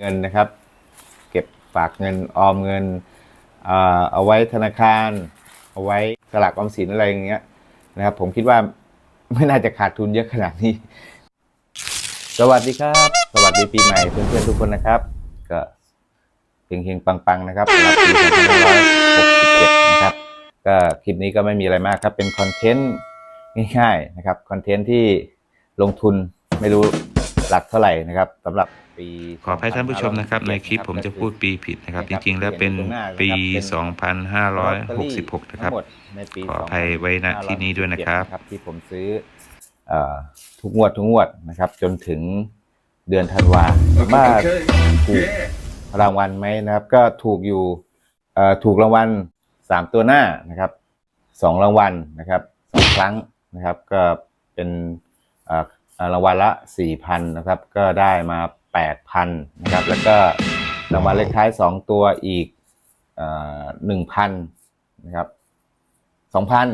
เงินนะครับ เก็บฝากเงินออมเงินเอ่อเอาไว้ธนาคาร เอาไว้สลากออมสินอะไรอย่างเงี้ยนะครับ ผมคิดว่าไม่น่าจะขาดทุนเยอะขนาดนี้ สวัสดีครับ สวัสดีปีใหม่เพื่อนๆทุกคนนะครับ ก็เฮงๆปังๆนะครับสำหรับปี2567นะครับ ก็คลิปนี้ก็ไม่มีอะไรมากครับ เป็นคอนเทนต์ง่ายๆนะครับ คอนเทนต์ที่ลงทุนไม่รู้ หลักเท่าไหร่นะครับสำหรับปี ขออภัยท่านผู้ชมนะครับ ในคลิปผมจะพูดปีผิดนะครับ จริงๆ แล้วเป็นปี 2566 นะครับ ทั้งหมดในปีขออภัยไว้ณที่นี้ด้วยนะครับ 2567ที่ผมซื้อเอ่อทุกงวดทุกงวดนะครับ จนถึงเดือนธันวาว่าถูกรางวัลไหมนะครับ ก็ถูกอยู่เอ่อถูกรางวัลสามตัวหน้านะครับสองรางวัลนะครับสองครั้งนะครับ ก็เป็นเอ่อเอ่อ รางวัลละสี่พันะครับ ก็ได้มาแปดพันะครับ แล้วก็รางวัลเลขท้ายสองตัวอีกหนึ่งพันนะครับสองพัน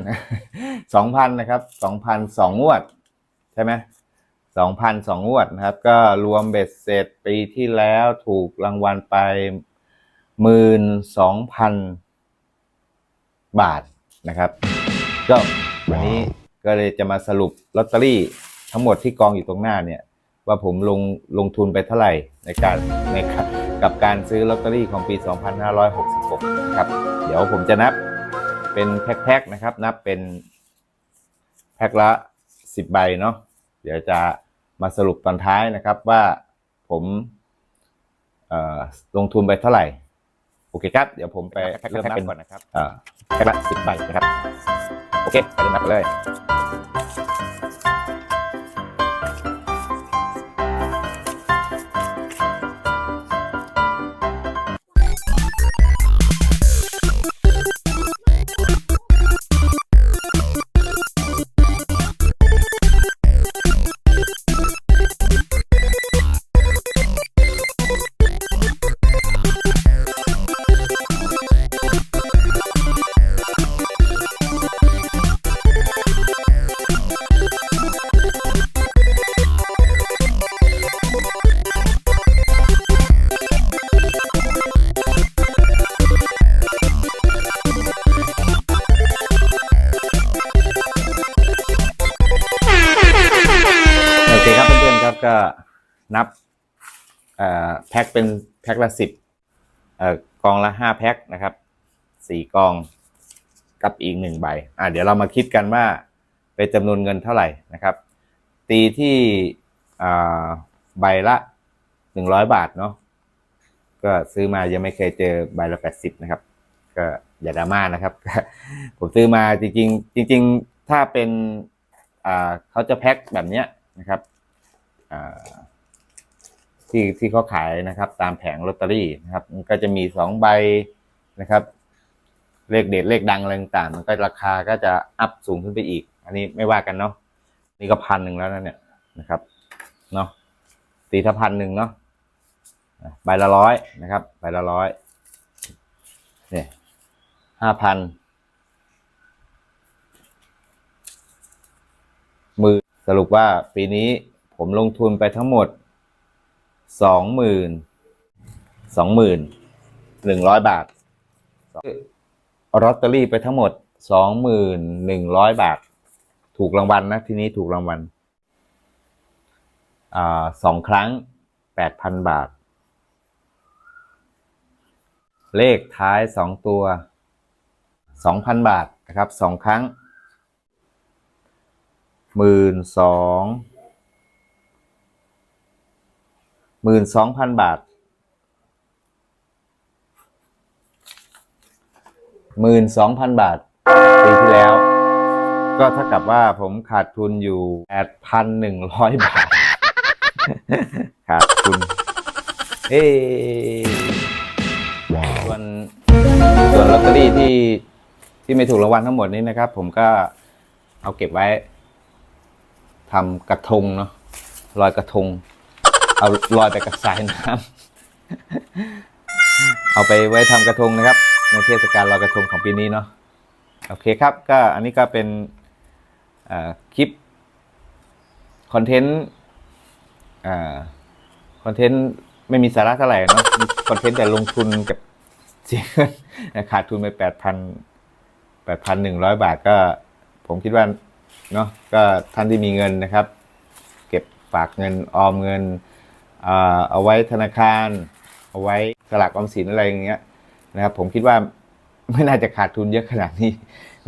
สองพันนะครับสองพันสองงวด ใช่ไหมสองพันสองงวดนะครับ ก็รวมเบ็ดเสร็จปีที่แล้วถูกรางวัลไปหมื่นสองพันบาทนะครับ ก็วันนี้ก็เลยจะมาสรุปลอตเตอรี่ ทั้งหมดที่กองอยู่ตรงหน้าเนี่ยว่าผมลงลงทุนไปเท่าไหร่ในการในกับกับการซื้อลอตเตอรี่ของปี 2566 ครับ เดี๋ยวผมจะนับเป็นแพ็คๆนะครับ นับเป็นแพ็คละ 10 ใบเนาะเดี๋ยวจะมาสรุปตอนท้ายนะครับว่าผมเอ่อลงทุนไปเท่าไหร่ โอเคครับ เดี๋ยวผมไปเริ่มนับก่อนนะครับเอ่อแพ็คละ 10 ใบนะครับ โอเคไปเริ่มนับกันเลย ก็นับแพ็คเป็นแพ็คละสิบกองละห้าแพ็คนะครับสี่กองกับอีกหนึ่งใบอ่าเดี๋ยวเรามาคิดกันว่าเป็นจำนวนเงินเท่าไหร่นะครับ ตีที่ใบละหนึ่งร้อยบาทเนาะก็ซื้อมายังไม่เคยเจอใบละแปดสิบนะครับ ก็อย่าดราม่านะครับ ผมซื้อมาจริงๆจริง ๆ ถ้าเป็นเขาจะแพ็คแบบเนี้ยนะครับ ที่ที่เขาขายนะครับ ตามแผงลอตเตอรี่นะครับมันก็จะมีสองใบนะครับ เลขเด็ดเลขดังอะไรต่างมันก็ราคาก็จะอัพสูงขึ้นไปอีก อันนี้ไม่ว่ากันเนาะนี่ก็พันหนึ่งแล้วนะเนี่ยนะครับเนาะตีถ้าพันหนึ่งเนาะใบละร้อยนะครับใบละร้อยเนี่ยห้าพันมือสรุปว่าปีนี้ ผมลงทุนไปทั้งหมดสองหมื่นสองหมื่นหนึ่งร้อยบาทลอตเตอรี่ไปทั้งหมดสองหมื่นหนึ่งร้อยบาท ถูกรางวัลนะทีนี้ถูกรางวัลสองครั้งแปดพันบาท เลขท้ายสองตัวสองพันบาทนะครับสองครั้งหมื่นสอง หมื่นสองพันบาทหมื่นสองพันบาท ปีที่แล้ว ก็เท่ากับว่าผมขาดทุนอยู่แปดพันหนึ่งร้อยบาท ขาดทุน เอ้ส่วนส่วนลอตเตอรี่ที่ที่ไม่ถูกรางวัลทั้งหมดนี้นะครับ ผมก็เอาเก็บไว้ทำกระทงเนาะลอยกระทง เอาลอยไปกับสายน้ำเอาไปไว้ทำกระทงนะครับ ในเทศกาลลอยกระทงของปีนี้เนาะโอเคครับก็อันนี้ก็เป็นคลิปคอนเทนต์คอนเทนต์ไม่มีสาระเท่าไหร่เนาะคอนเทนต์แต่ลงทุนกับเสียเงินขาดทุนไปแปดพันแปดพันหนึ่งร้อยบาทก็ผมคิดว่าเนาะก็ท่านที่มีเงินนะครับ เก็บฝากเงินออมเงิน เอาไว้ธนาคาร เอาไว้สลักออมสินอะไรอย่างเงี้ยนะครับ ผมคิดว่าไม่น่าจะขาดทุนเยอะขนาดนี้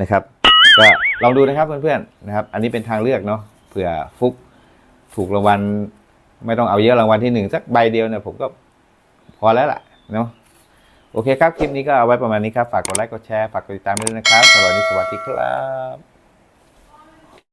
นะครับ ก็ลองดูนะครับเพื่อนๆนะครับ อันนี้เป็นทางเลือกเนาะเผื่อฟุกถูกรางวัลไม่ต้องเอาเยอะรางวัลที่หนึ่งสักใบเดียวเนี่ยผมก็พอแล้วล่ะเนาะโอเคครับ คลิปนี้ก็เอาไว้ประมาณนี้ครับ ฝากกดไลค์กดแชร์ ฝากกดติดตามด้วยนะครับสวัสดีสวัสดีครับ